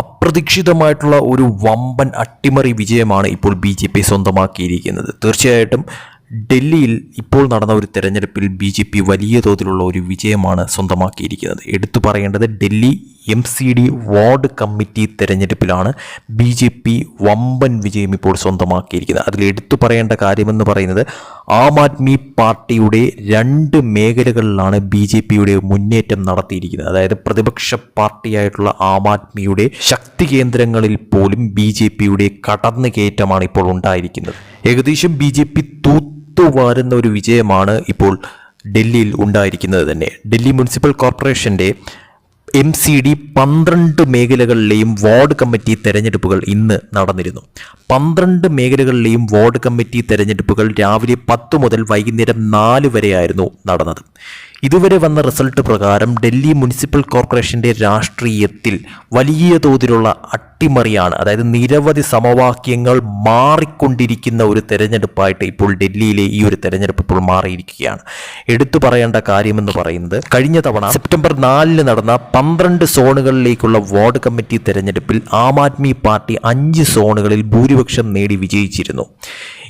അപ്രതീക്ഷിതമായിട്ടുള്ള ഒരു വമ്പൻ അട്ടിമറി വിജയമാണ് ഇപ്പോൾ ബി ജെ പി സ്വന്തമാക്കിയിരിക്കുന്നത്. തീർച്ചയായിട്ടും ഡൽഹിയിൽ ഇപ്പോൾ നടന്ന ഒരു തെരഞ്ഞെടുപ്പിൽ ബി ജെ പി വലിയ തോതിലുള്ള ഒരു വിജയമാണ് സ്വന്തമാക്കിയിരിക്കുന്നത്. എടുത്തു പറയേണ്ടത് Delhi M C D ward committee തെരഞ്ഞെടുപ്പിലാണ് B J P വമ്പൻ വിജയം ഇപ്പോൾ സ്വന്തമാക്കിയിരിക്കുന്നത്. അതിൽ എടുത്തു പറയേണ്ട കാര്യമെന്ന് പറയുന്നത് ആം ആദ്മി പാർട്ടിയുടെ രണ്ട് മേഖലകളിലാണ് ബി ജെ പിയുടെ മുന്നേറ്റം നടത്തിയിരിക്കുന്നത്. അതായത് പ്രതിപക്ഷ പാർട്ടിയായിട്ടുള്ള ആം ആദ്മിയുടെ ശക്തി കേന്ദ്രങ്ങളിൽ പോലും ബി ജെ പിയുടെ കടന്നുകയറ്റമാണ് ഇപ്പോൾ ഉണ്ടായിരിക്കുന്നത്. ഏകദേശം ബി ജെ പി തൂത്തുവാരുന്ന ഒരു വിജയമാണ് ഇപ്പോൾ ഡൽഹിയിൽ ഉണ്ടായിരിക്കുന്നത് തന്നെ. ഡൽഹി മുനിസിപ്പൽ കോർപ്പറേഷന്റെ എം സി ഡി പന്ത്രണ്ട് മേഖലകളിലെയും വാർഡ് കമ്മിറ്റി തെരഞ്ഞെടുപ്പുകൾ ഇന്ന് നടന്നിരുന്നു. പന്ത്രണ്ട് മേഖലകളിലെയും വാർഡ് കമ്മിറ്റി തെരഞ്ഞെടുപ്പുകൾ രാവിലെ പത്ത് മുതൽ വൈകുന്നേരം നാല് വരെയായിരുന്നു നടന്നത്. ഇതുവരെ വന്ന റിസൾട്ട് പ്രകാരം ഡൽഹി മുനിസിപ്പൽ കോർപ്പറേഷന്റെ രാഷ്ട്രീയത്തിൽ വലിയ തോതിലുള്ള അട്ടിമറിയാണ് അതായത് നിരവധി സമവാക്യങ്ങൾ മാറിക്കൊണ്ടിരിക്കുന്ന ഒരു തെരഞ്ഞെടുപ്പായിട്ട് ഇപ്പോൾ ഡൽഹിയിലെ ഈ ഒരു തെരഞ്ഞെടുപ്പ് ഇപ്പോൾ മാറിയിരിക്കുകയാണ്. എടുത്തു പറയേണ്ട കാര്യമെന്ന് പറയുന്നത് കഴിഞ്ഞ തവണ സെപ്റ്റംബർ നാലിന് നടന്ന പന്ത്രണ്ട് സോണുകളിലേക്കുള്ള വാർഡ് കമ്മിറ്റി തെരഞ്ഞെടുപ്പിൽ ആം ആദ്മി പാർട്ടി അഞ്ച് സോണുകളിൽ ഭൂരിപക്ഷം നേടി വിജയിച്ചിരുന്നു.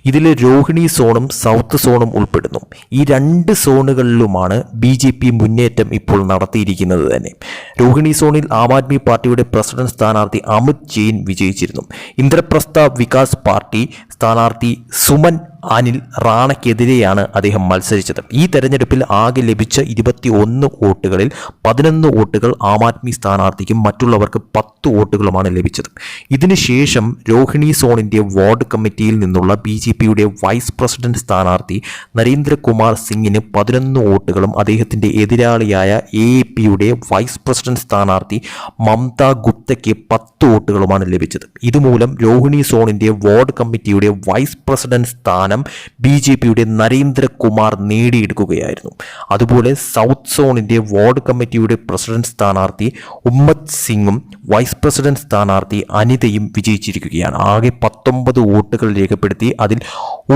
ഇതിൽ രോഹിണി സോണും സൗത്ത് സോണും ഉൾപ്പെടുന്നു. ഈ രണ്ട് സോണുകളിലുമാണ് ബി ജെ പി മുന്നേറ്റം ഇപ്പോൾ നടത്തിയിരിക്കുന്നത് തന്നെ. രോഹിണി സോണിൽ ആം ആദ്മി പാർട്ടിയുടെ പ്രസിഡന്റ് സ്ഥാനാർത്ഥി അമിത് ജെയിൻ വിജയിച്ചിരുന്നു. ഇന്ദ്രപ്രസ്ഥ വികാസ് പാർട്ടി സ്ഥാനാർത്ഥി സുമൻ അനിൽ റാണയ്ക്കെതിരെയാണ് അദ്ദേഹം മത്സരിച്ചത്. ഈ തെരഞ്ഞെടുപ്പിൽ ആകെ ലഭിച്ച ഇരുപത്തി ഒന്ന് വോട്ടുകളിൽ പതിനൊന്ന് വോട്ടുകൾ ആം ആദ്മി സ്ഥാനാർത്ഥിക്കും മറ്റുള്ളവർക്ക് പത്ത് വോട്ടുകളുമാണ് ലഭിച്ചത്. ഇതിനുശേഷം രോഹിണി സോണിന്റെ വാർഡ് കമ്മിറ്റിയിൽ നിന്നുള്ള ബി ജെ പിയുടെ വൈസ് പ്രസിഡന്റ് സ്ഥാനാർത്ഥി നരേന്ദ്രകുമാർ സിംഗിന് പതിനൊന്ന് വോട്ടുകളും അദ്ദേഹത്തിന്റെ എതിരാളിയായ എ പിയുടെ വൈസ് പ്രസിഡന്റ് സ്ഥാനാർത്ഥി മമത ഗുപ്തയ്ക്ക് പത്ത് വോട്ടുകളുമാണ് ലഭിച്ചത്. ഇതുമൂലം രോഹിണി സോണിന്റെ വാർഡ് കമ്മിറ്റിയുടെ വൈസ് പ്രസിഡന്റ് സ്ഥാനം ബി ജെ പിയുടെ നരേന്ദ്രകുമാർ നേടിയെടുക്കുകയായിരുന്നു. അതുപോലെ സൗത്ത് സോണിന്റെ വാർഡ് കമ്മിറ്റിയുടെ പ്രസിഡന്റ് സ്ഥാനാർത്ഥി ഉമ്മത് സിംഗും വൈസ് പ്രസിഡന്റ് സ്ഥാനാർത്ഥി അനിതയും വിജയിച്ചിരിക്കുകയാണ്. ആകെ പത്തൊമ്പത് വോട്ടുകൾ രേഖപ്പെടുത്തി അതിൽ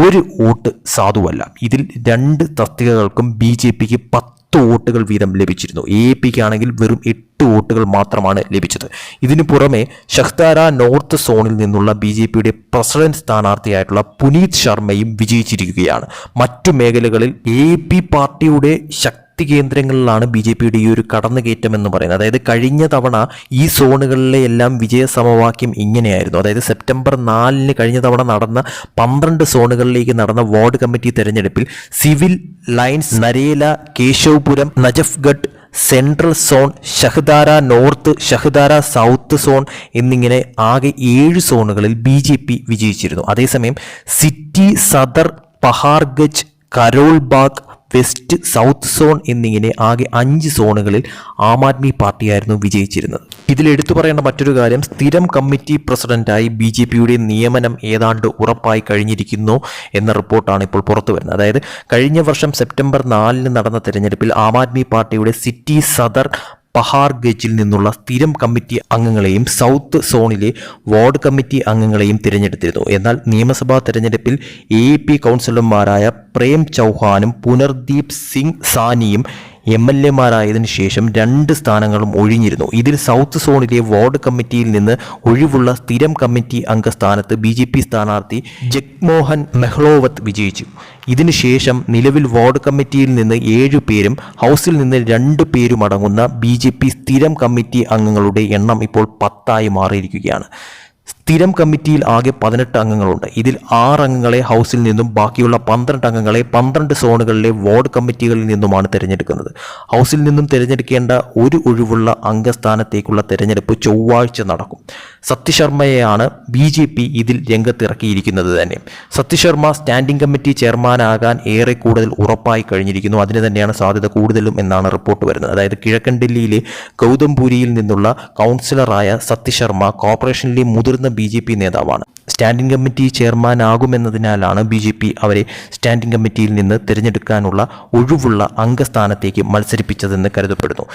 ഒരു വോട്ട് സാധുവല്ല. ഇതിൽ രണ്ട് തസ്തികകൾക്കും ബി ജെ പിക്ക് പത്ത് വോട്ടുകൾ വീതം ലഭിച്ചിരുന്നു. എ പിക്ക് ആണെങ്കിൽ വെറും എട്ട് വോട്ടുകൾ മാത്രമാണ് ലഭിച്ചത്. ഇതിനു പുറമെ ഷഹ്താര നോർത്ത് സോണിൽ നിന്നുള്ള ബി ജെ പിയുടെ പ്രസിഡന്റ് സ്ഥാനാർത്ഥിയായിട്ടുള്ള പുനീത് ശർമ്മയും വിജയിച്ചിരിക്കുകയാണ്. മറ്റു മേഖലകളിൽ എ പി പാർട്ടിയുടെ ശക്തി കേന്ദ്രങ്ങളിലാണ് ബി ജെ പിയുടെ ഈ ഒരു കടന്നുകയറ്റം എന്ന് പറയുന്നത്. അതായത് കഴിഞ്ഞ തവണ ഈ സോണുകളിലെ എല്ലാം വിജയ സമവാക്യം ഇങ്ങനെയായിരുന്നു. അതായത് സെപ്റ്റംബർ നാലിന് കഴിഞ്ഞ തവണ നടന്ന പന്ത്രണ്ട് സോണുകളിലേക്ക് നടന്ന വാർഡ് കമ്മിറ്റി തെരഞ്ഞെടുപ്പിൽ civil lines Narela Keshavpuram Najafgarh central zone Shahdara north Shahdara south zone എന്നിങ്ങനെ ആകെ ഏഴ് സോണുകളിൽ ബി ജെ പി വിജയിച്ചിരുന്നു. അതേസമയം city Sadar Paharganj Karol Bagh west south zone എന്നിങ്ങനെ ആകെ അഞ്ച് സോണുകളിൽ ആം ആദ്മി പാർട്ടിയായിരുന്നു വിജയിച്ചിരുന്നത്. ഇതിൽ എടുത്തു പറയേണ്ട മറ്റൊരു കാര്യം സ്ഥിരം കമ്മിറ്റി പ്രസിഡന്റായി ബി ജെ പിയുടെ നിയമനം ഏതാണ്ട് ഉറപ്പായി കഴിഞ്ഞിരിക്കുന്നു എന്ന റിപ്പോർട്ടാണ് ഇപ്പോൾ പുറത്തു വരുന്നത്. അതായത് കഴിഞ്ഞ വർഷം സെപ്റ്റംബർ നാലിന് നടന്ന തെരഞ്ഞെടുപ്പിൽ ആം ആദ്മി പാർട്ടിയുടെ സിറ്റി സദർ പഹാർഗഞ്ചിൽ നിന്നുള്ള സ്ഥിരം കമ്മിറ്റി അംഗങ്ങളെയും സൗത്ത് സോണിലെ വാർഡ് കമ്മിറ്റി അംഗങ്ങളെയും തിരഞ്ഞെടുത്തിരുന്നു. എന്നാൽ നിയമസഭാ തെരഞ്ഞെടുപ്പിൽ എ പി കൗൺസിലർമാരായ പ്രേം ചൗഹാനും പുനർദീപ് സിംഗ് സാനിയും എം എൽ എമാരായതിനു ശേഷം രണ്ട് സ്ഥാനങ്ങളും ഒഴിഞ്ഞിരുന്നു. ഇതിൽ സൗത്ത് സോണിലെ വാർഡ് കമ്മിറ്റിയിൽ നിന്ന് ഒഴിവുള്ള സ്ഥിരം കമ്മിറ്റി അംഗ സ്ഥാനത്ത് ബി ജെ പി സ്ഥാനാർത്ഥി ജഗ്മോഹൻ മെഹ്ലോവത്ത് വിജയിച്ചു. ഇതിനുശേഷം നിലവിൽ വാർഡ് കമ്മിറ്റിയിൽ നിന്ന് ഏഴു പേരും ഹൗസിൽ നിന്ന് രണ്ട് പേരും അടങ്ങുന്ന ബി സ്ഥിരം കമ്മിറ്റി അംഗങ്ങളുടെ എണ്ണം ഇപ്പോൾ പത്തായി മാറിയിരിക്കുകയാണ്. സ്ഥിരം കമ്മിറ്റിയിൽ ആകെ പതിനെട്ട് അംഗങ്ങളുണ്ട്. ഇതിൽ ആറ് അംഗങ്ങളെ ഹൗസിൽ നിന്നും ബാക്കിയുള്ള പന്ത്രണ്ട് അംഗങ്ങളെ പന്ത്രണ്ട് സോണുകളിലെ വാർഡ് കമ്മിറ്റികളിൽ നിന്നുമാണ് തിരഞ്ഞെടുക്കുന്നത്. ഹൗസിൽ നിന്നും തിരഞ്ഞെടുക്കേണ്ട ഒരു ഒഴിവുള്ള അംഗസ്ഥാനത്തേക്കുള്ള തിരഞ്ഞെടുപ്പ് ചൊവ്വാഴ്ച നടക്കും. സത്യശർമ്മയെയാണ് ബി ജെ പി ഇതിൽ രംഗത്തിറക്കിയിരിക്കുന്നത് തന്നെ. സത്യശർമ്മ സ്റ്റാൻഡിംഗ് കമ്മിറ്റി ചെയർമാനാകാൻ ഏറെ കൂടുതൽ ഉറപ്പായി കഴിഞ്ഞിരിക്കുന്നു. അതിന് തന്നെയാണ് സാധ്യത കൂടുതലും എന്നാണ് റിപ്പോർട്ട് വരുന്നത്. അതായത് കിഴക്കൻ ഡൽഹിയിലെ ഗൗതംപുരിയിൽ നിന്നുള്ള കൗൺസിലറായ സത്യശർമ്മ കോർപ്പറേഷനിലെ മുതിർന്ന ബി നേതാവാണ് സ്റ്റാൻഡിംഗ് കമ്മിറ്റി ചെയർമാനാകുമെന്നതിനാലാണ് ബി ജെ പി അവരെ സ്റ്റാൻഡിംഗ് കമ്മിറ്റിയിൽ നിന്ന് തിരഞ്ഞെടുക്കാനുള്ള ഒഴിവുള്ള അംഗസ്ഥാനത്തേക്ക് മത്സരിപ്പിച്ചതെന്ന് കരുതപ്പെടുന്നു.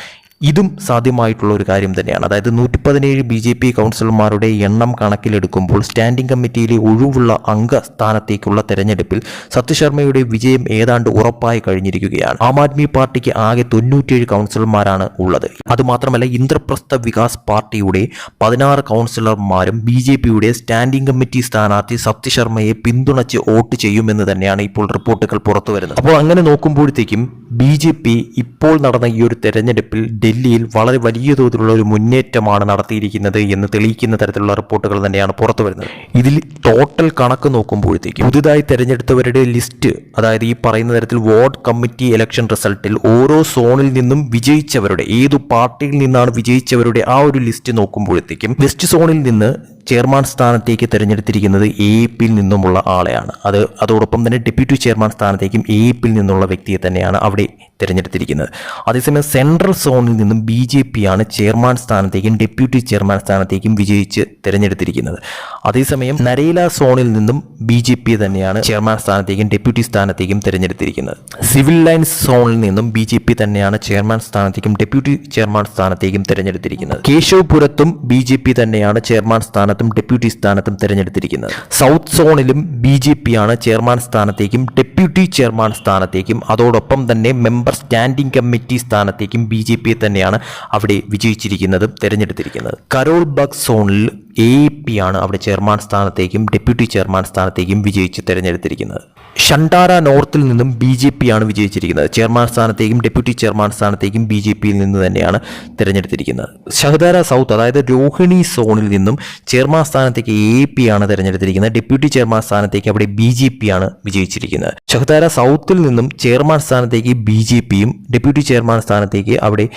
ഇതും സാധ്യമായിട്ടുള്ള ഒരു കാര്യം തന്നെയാണ്. അതായത് നൂറ്റി പതിനേഴ് ബി ജെ പി കൗൺസിലർമാരുടെ എണ്ണം കണക്കിലെടുക്കുമ്പോൾ സ്റ്റാൻഡിംഗ് കമ്മിറ്റിയിലെ ഒഴിവുള്ള അംഗസ്ഥാനത്തേക്കുള്ള തെരഞ്ഞെടുപ്പിൽ സത്യശർമ്മയുടെ വിജയം ഏതാണ്ട് ഉറപ്പായി കഴിഞ്ഞിരിക്കുകയാണ്. ആം ആദ്മി പാർട്ടിക്ക് ആകെ തൊണ്ണൂറ്റിയേഴ് കൗൺസിലർമാരാണ് ഉള്ളത്. അതുമാത്രമല്ല ഇന്ദ്രപ്രസ്ഥ വികാസ് പാർട്ടിയുടെ പതിനാറ് കൗൺസിലർമാരും ബി ജെ പിയുടെ സ്റ്റാൻഡിംഗ് കമ്മിറ്റി സ്ഥാനാർത്ഥി സത്യശർമ്മയെ പിന്തുണച്ച് വോട്ട് ചെയ്യുമെന്ന് തന്നെയാണ് ഇപ്പോൾ റിപ്പോർട്ടുകൾ പുറത്തു വരുന്നത്. അപ്പോൾ അങ്ങനെ നോക്കുമ്പോഴത്തേക്കും ബി ജെ പി ഇപ്പോൾ നടന്ന ഈ ഒരു തെരഞ്ഞെടുപ്പിൽ ഡൽഹിയിൽ വളരെ വലിയ തോതിലുള്ള ഒരു മുന്നേറ്റമാണ് നടത്തിയിരിക്കുന്നത് എന്ന് തെളിയിക്കുന്ന തരത്തിലുള്ള റിപ്പോർട്ടുകൾ തന്നെയാണ് പുറത്തു വരുന്നത്. ഇതിൽ ടോട്ടൽ കണക്ക് നോക്കുമ്പോഴത്തേക്കും പുതുതായി തെരഞ്ഞെടുത്തവരുടെ ലിസ്റ്റ് അതായത് ഈ പറയുന്ന തരത്തിൽ വാർഡ് കമ്മിറ്റി ഇലക്ഷൻ റിസൾട്ടിൽ ഓരോ സോണിൽ നിന്നും വിജയിച്ചവരുടെ ഏതു പാർട്ടിയിൽ നിന്നാണ് വിജയിച്ചവരുടെ ആ ഒരു ലിസ്റ്റ് നോക്കുമ്പോഴത്തേക്കും വെസ്റ്റ് സോണിൽ നിന്ന് ചെയർമാൻ സ്ഥാനത്തേക്ക് തിരഞ്ഞെടുത്തിരിക്കുന്നത് എ പിയിൽ നിന്നുമുള്ള ആളെയാണ്. അത് അതോടൊപ്പം തന്നെ ഡെപ്യൂട്ടി ചെയർമാൻ സ്ഥാനത്തേക്കും എ പിയിൽ നിന്നുള്ള വ്യക്തിയെ തന്നെയാണ് അവിടെ തിരഞ്ഞെടുത്തിരിക്കുന്നത്. അതേസമയം സെൻട്രൽ സോണിൽ നിന്നും ബി ജെ പി ആണ് ചെയർമാൻ സ്ഥാനത്തേക്കും ഡെപ്യൂട്ടി ചെയർമാൻ സ്ഥാനത്തേക്കും വിജയിച്ച് തിരഞ്ഞെടുത്തിരിക്കുന്നത്. അതേസമയം നരേല സോണിൽ നിന്നും ബി ജെ പി തന്നെയാണ് ചെയർമാൻ സ്ഥാനത്തേക്കും ഡെപ്യൂട്ടി സ്ഥാനത്തേക്കും തിരഞ്ഞെടുത്തിരിക്കുന്നത്. സിവിൽ ലൈൻസ് സോണിൽ നിന്നും ബി ജെ പി തന്നെയാണ് ചെയർമാൻ സ്ഥാനത്തേക്കും ഡെപ്യൂട്ടി ചെയർമാൻ സ്ഥാനത്തേക്കും തിരഞ്ഞെടുത്തിരിക്കുന്നത്. കേശവപുരത്തും ബി ജെ പി തന്നെയാണ് ചെയർമാൻ സ്ഥാനത്തും ഡെപ്യൂട്ടി സ്ഥാനത്തും തിരഞ്ഞെടുത്തിരിക്കുന്നത്. സൗത്ത് സോണിലും ബി ജെ പി ആണ് ചെയർമാൻ സ്ഥാനത്തേക്കും ഡെപ്യൂട്ടി ചെയർമാൻ സ്ഥാനത്തേക്കും അതോടൊപ്പം തന്നെ മെമ്പർ സ്റ്റാൻഡിംഗ് കമ്മിറ്റി സ്ഥാനത്തേക്കും ബി ജെ പി തന്നെയാണ് അവിടെ വിജയിച്ചിരിക്കുന്നതും തിരഞ്ഞെടുത്തിരിക്കുന്നത്. കരോൾ ബഗ് സോണിൽ എ പി ആണ് അവിടെ ചെയർമാൻ സ്ഥാനത്തേക്കും ഡെപ്യൂട്ടി ചെയർമാൻ സ്ഥാനത്തേക്കും വിജയിച്ച് തിരഞ്ഞെടുത്തിരിക്കുന്നത്. ഷണ്ടാര നോർത്തിൽ നിന്നും ബി ജെ പി ആണ് വിജയിച്ചിരിക്കുന്നത്. ചെയർമാൻ സ്ഥാനത്തേക്കും ഡെപ്യൂട്ടി ചെയർമാൻ സ്ഥാനത്തേക്കും ബി ജെ പിയിൽ നിന്ന് തന്നെയാണ് തിരഞ്ഞെടുത്തിരിക്കുന്നത്. ഷഹദാര സൗത്ത് അതായത് രോഹിണി സോണിൽ നിന്നും ചെയർമാൻ സ്ഥാനത്തേക്ക് എ പി ആണ് തിരഞ്ഞെടുത്തിരിക്കുന്നത്. ഡെപ്യൂട്ടി ചെയർമാൻ സ്ഥാനത്തേക്ക് അവിടെ ബി ജെ പി ആണ് വിജയിച്ചിരിക്കുന്നത്. ഷഹദാര സൗത്തിൽ നിന്നും ചെയർമാൻ സ്ഥാനത്തേക്ക് ബി ജെ പിയും ഡെപ്യൂട്ടി ചെയർമാൻ സ്ഥാനത്തേക്ക് അവിടെ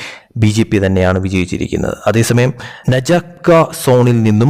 ബി ജെ പി തന്നെയാണ് വിജയിച്ചിരിക്കുന്നത്. അതേസമയം നജക്ക സോണിൽ നിന്നും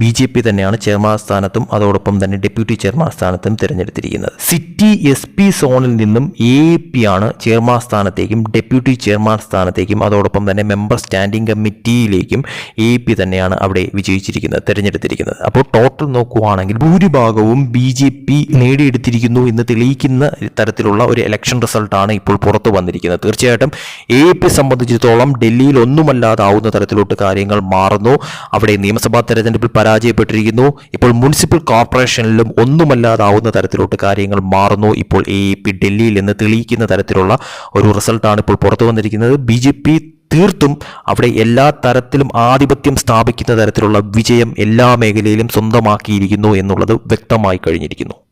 ബി ജെ പി തന്നെയാണ് ചെയർമാൻ സ്ഥാനത്തും അതോടൊപ്പം തന്നെ ഡെപ്യൂട്ടി ചെയർമാൻ സ്ഥാനത്തും തിരഞ്ഞെടുത്തിരിക്കുന്നത്. സിറ്റി എസ് പി സോണിൽ നിന്നും എ പി ആണ് ചെയർമാൻ സ്ഥാനത്തേക്കും ഡെപ്യൂട്ടി ചെയർമാൻ സ്ഥാനത്തേക്കും അതോടൊപ്പം തന്നെ മെമ്പർ സ്റ്റാൻഡിംഗ് കമ്മിറ്റിയിലേക്കും എ പി തന്നെയാണ് അവിടെ വിജയിച്ചിരിക്കുന്നത് തിരഞ്ഞെടുത്തിരിക്കുന്നത്. അപ്പോൾ ടോട്ടൽ നോക്കുവാണെങ്കിൽ ഭൂരിഭാഗവും ബി ജെ പി നേടിയെടുത്തിരിക്കുന്നു എന്ന് തെളിയിക്കുന്ന തരത്തിലുള്ള ഒരു ഇലക്ഷൻ റിസൾട്ടാണ് ഇപ്പോൾ പുറത്തു വന്നിരിക്കുന്നത്. തീർച്ചയായിട്ടും എ പി സംബന്ധിച്ചിടത്തോളം ഡൽഹിയിൽ ഒന്നുമല്ലാതാവുന്ന തരത്തിലോട്ട് കാര്യങ്ങൾ മാറുന്നു. അവിടെ നിയമസഭാ തെരഞ്ഞെടുപ്പിൽ പരാജയപ്പെട്ടിരിക്കുന്നു. ഇപ്പോൾ മുനിസിപ്പൽ കോർപ്പറേഷനിലും ഒന്നുമല്ലാതാവുന്ന തരത്തിലോട്ട് കാര്യങ്ങൾ മാറുന്നു. ഇപ്പോൾ എ പി ഡൽഹിയിൽ നിന്ന് തെളിയിക്കുന്ന തരത്തിലുള്ള ഒരു റിസൾട്ടാണ് ഇപ്പോൾ പുറത്തു വന്നിരിക്കുന്നത്. ബി ജെ പി തീർത്തും അവിടെ എല്ലാ തരത്തിലും ആധിപത്യം സ്ഥാപിക്കുന്ന തരത്തിലുള്ള വിജയം എല്ലാ മേഖലയിലും സ്വന്തമാക്കിയിരിക്കുന്നു എന്നുള്ളത് വ്യക്തമായി കഴിഞ്ഞിരിക്കുന്നു.